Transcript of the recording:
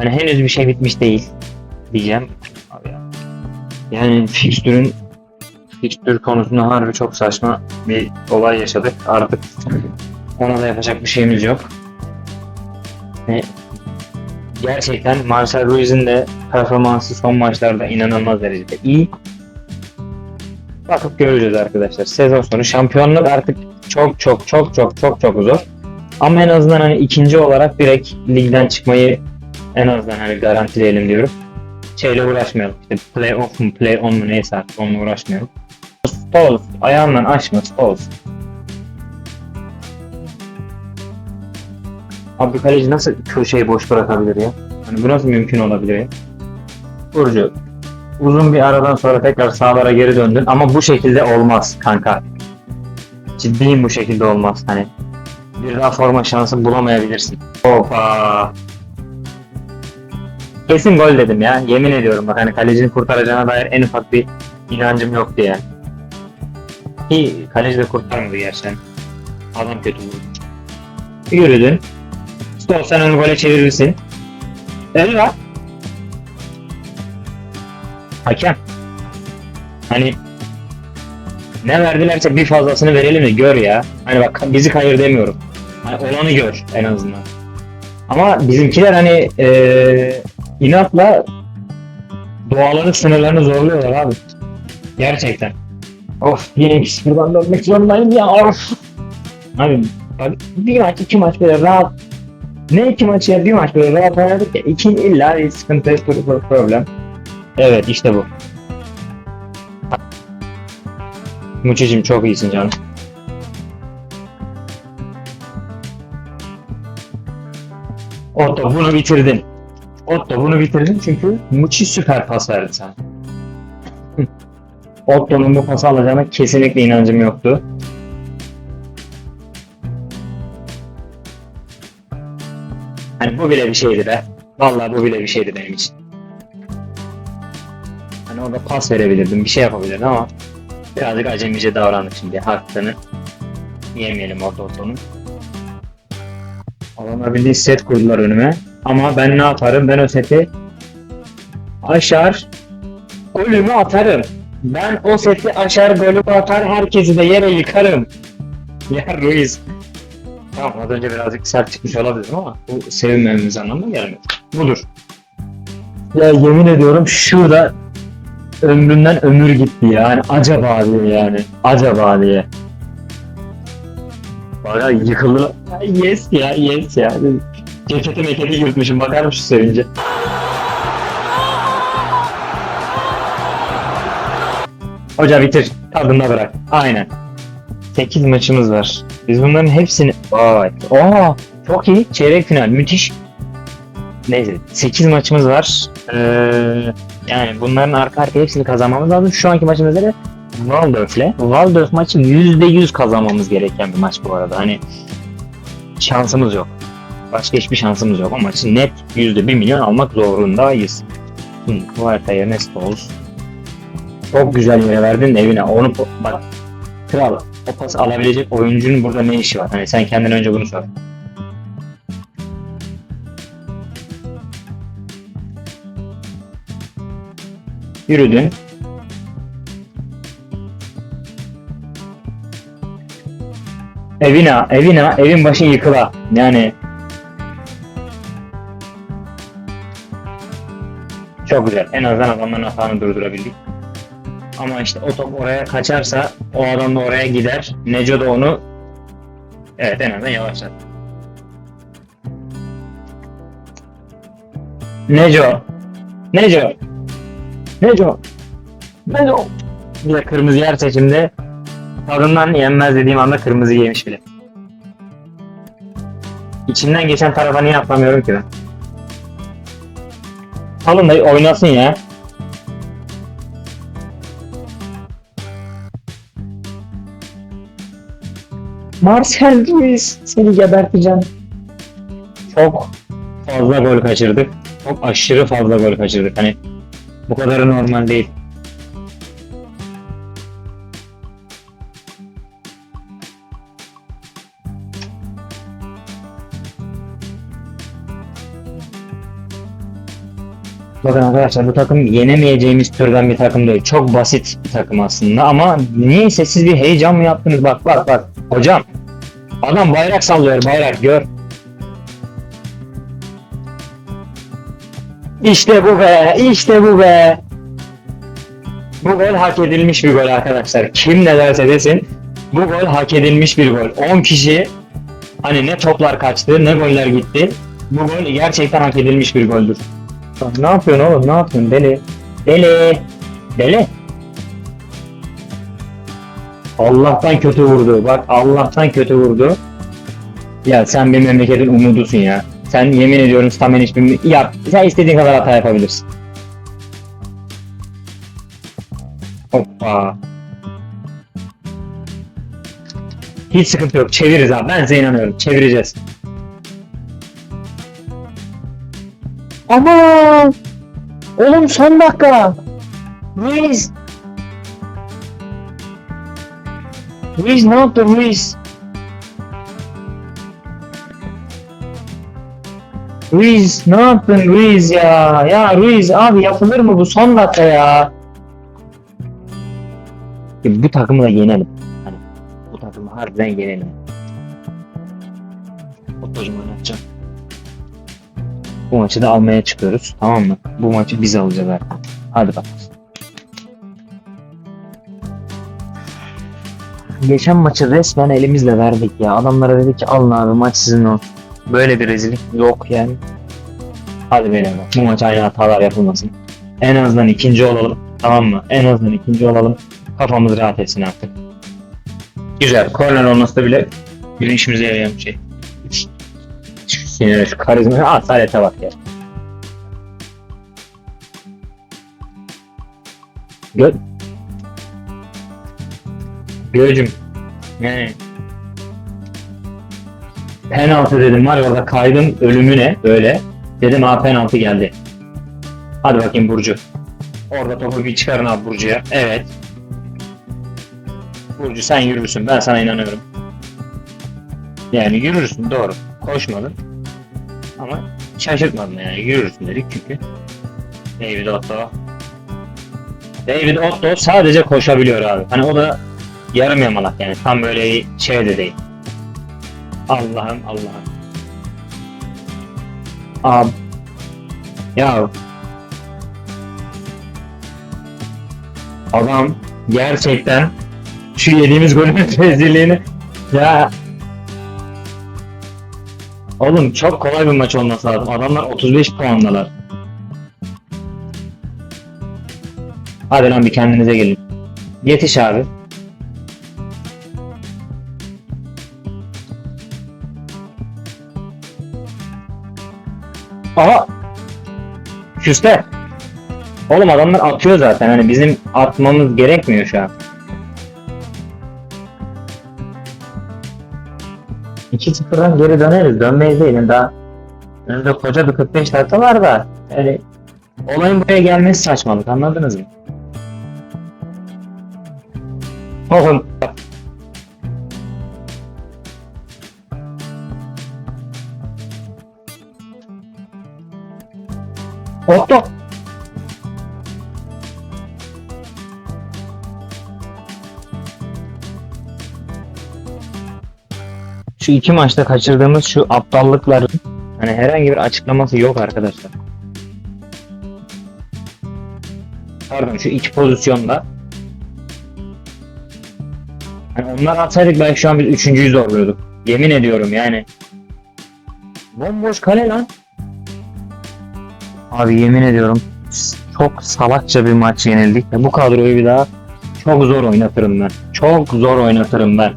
Hani henüz bir şey bitmiş değil diyeceğim. Yani fikstürün fikstür konusunda harbi çok saçma bir olay yaşadık. Artık ona da yapacak bir şeyimiz yok. Ve gerçekten Marcel Ruiz'in de performansı son maçlarda inanılmaz derecede iyi. Bakıp göreceğiz arkadaşlar. Sezon sonu şampiyonluk artık çok çok çok çok çok çok zor. Ama en azından hani ikinci olarak direkt ligden çıkmayı en azından hani garantileyelim diyorum. Şeyle uğraşmayalım. İşte play off mu play on mu neyse artık onunla uğraşmayalım. Stones ayağından açma Stones. Abi kaleci nasıl köşeyi boş bırakabilir ya? Hani bu nasıl mümkün olabilir ya? Burcu uzun bir aradan sonra tekrar sağlara geri döndün ama bu şekilde olmaz kanka. Ciddiyim bu şekilde olmaz hani. Bir daha forma şansı bulamayabilirsin. Hoppa. Kesin gol dedim ya. Yemin ediyorum bak hani kalecinin kurtaracağına dair en ufak bir inancım yoktu yani. Ki kaleci de kurtarmadı gerçekten. Adam kötü vurdu. Yürüdün. Stop sen onu gole çevirirsin. El var. Hakem. Hani ne verdilerse bir fazlasını verelim de gör ya. Hani bak bizi kayır demiyorum. Hani olanı gör en azından. Ama bizimkiler hani eee inatla doğaların sınırlarını zorluyorlar abi. Gerçekten. Of yine 2-0'dan dönmek zorundayım ya of. Abi bak bir maç iki maç böyle rahat ne iki maç ya bir maç böyle rahat oynadık ya iki illa bir sıkıntı pro- problem. Evet işte bu. Muçicim çok iyisin canım. Otto bunu bitirdin. Otto bunu bitirdin çünkü Muçi süper pas verdi sana. Otto'nun bu pası alacağına kesinlikle inancım yoktu. Hani bu bile bir şeydi be. Vallahi bu bile bir şeydi benim için. Hani orada pas verebilirdim, bir şey yapabilirdim ama birazcık acemice davrandık şimdi. Hakkını yemeyelim orada Otto'nun. Adamlar bildiğin set kurdular önüme. Ama ben ne yaparım? Ben o seti aşar, golümü atarım. Ben o seti aşar, golümü atar, herkesi de yere yıkarım. Ya Ruiz. Tamam az önce birazcık sert çıkmış olabilirim ama bu sevinmememiz anlamına gelmez. Budur. Ya yemin ediyorum şurada ömrümden ömür gitti yani acaba diye yani acaba diye. Baya yıkıldı. Yes ya yes ya. Ceketi meketi yırtmışım bakar mısın sevince? Hoca bitir. Tadında bırak. Aynen. 8 maçımız var. Biz bunların hepsini... Vay. Aa, çok iyi. Çeyrek final. Müthiş. Neyse. 8 maçımız var. Ee, yani bunların arka arkaya hepsini kazanmamız lazım. Şu anki maçımızda da Waldorf'le. Waldorf maçı %100 kazanmamız gereken bir maç bu arada. Hani şansımız yok. Başka hiçbir şansımız yok. Maçı net %1 milyon almak zorundayız. Şimdi bu harita yerine Stoles. Çok güzel yere verdin evine. Onu bak. Kral. O pas alabilecek oyuncunun burada ne işi var? Hani sen kendin önce bunu sor. Yürüdün. Evine, evine, evin başı yıkıla. Yani çok güzel. En azından adamların hatanı durdurabildik. Ama işte o top oraya kaçarsa o adam da oraya gider. Neco da onu evet en azından yavaşlar. Neco. Neco. Neco. Neco. Bir de kırmızı yer seçimde tadından yenmez dediğim anda kırmızı yemiş bile. İçinden geçen tarafa niye atlamıyorum ki ben? Alın da oynasın ya. Marcel Ruiz seni geberteceğim. Çok fazla gol kaçırdık. Çok aşırı fazla gol kaçırdık. Hani bu kadarı normal değil. Bakın arkadaşlar bu takım yenemeyeceğimiz türden bir takım değil. Çok basit bir takım aslında ama niyeyse siz bir heyecan mı yaptınız? Bak bak bak. Hocam adam bayrak sallıyor bayrak gör. İşte bu be, işte bu be. Bu gol hak edilmiş bir gol arkadaşlar. Kim ne derse desin bu gol hak edilmiş bir gol. 10 kişi hani ne toplar kaçtı ne goller gitti. Bu gol gerçekten hak edilmiş bir goldür. Ne yapıyorsun oğlum ne yapıyorsun deli? Deli. Deli. Allah'tan kötü vurdu. Bak Allah'tan kötü vurdu. Ya sen bir memleketin umudusun ya. Sen yemin ediyorum stamen hiçbir... Yap. Sen istediğin kadar hata yapabilirsin. Hoppa. Hiç sıkıntı yok. Çeviririz abi. Ben size inanıyorum. Çevireceğiz. Aman! Oğlum son dakika. Ruiz. Ruiz ne yaptı Ruiz? Ruiz ne yaptın Ruiz ya? Ya Ruiz abi yapılır mı bu son dakika ya? Ya bu takımı da yenelim. Hani bu takımı harbiden yenelim. Bu maçı da almaya çıkıyoruz. Tamam mı? Bu maçı biz alacağız artık. Hadi bakalım. Geçen maçı resmen elimizle verdik ya. Adamlara dedik ki alın abi maç sizin olsun. Böyle bir rezillik yok yani. Hadi beyler. Bu maç aynı hatalar yapılmasın. En azından ikinci olalım. Tamam mı? En azından ikinci olalım. Kafamız rahat etsin artık. Güzel. Korner olması da bile bir işimize yarayan bir şey. Sinire, şu karizma, asalete bak ya. Gö... Göğcüm. Yani penaltı dedim var orada kaydım ölümüne böyle. Dedim ha penaltı geldi. Hadi bakayım Burcu. Orada topu bir çıkarın abi Burcu'ya. Evet. Burcu sen yürürsün. Ben sana inanıyorum. Yani yürürsün doğru. Koşmadın. Ama şaşırtmadın yani. Yürürsün dedik çünkü. David Otto. David Otto sadece koşabiliyor abi. Hani o da yarım yamalak yani. Tam böyle şey de değil. Allah'ım Allah'ım. Abi. Ya. Adam gerçekten şu yediğimiz golün rezilliğini ya Oğlum çok kolay bir maç olması lazım. Adamlar 35 puandalar. Hadi lan bir kendinize gelin. Yetiş abi. Aha! Küste. Oğlum adamlar atıyor zaten. Hani bizim atmamız gerekmiyor şu an. 2-0'dan geri döneriz. Dönmeyiz değil. Yani daha önümüzde koca bir 45 dakika var da. Yani olayın buraya gelmesi saçmalık. Anladınız mı? Oğlum. Otto. Şu iki maçta kaçırdığımız şu aptallıkların hani herhangi bir açıklaması yok arkadaşlar. Pardon şu iki pozisyonda hani onlar atsaydık belki şu an biz üçüncüyü zorluyorduk. Yemin ediyorum yani. Bomboş kale lan. Abi yemin ediyorum çok salakça bir maç yenildik. Bu kadroyu bir daha çok zor oynatırım ben. Çok zor oynatırım ben.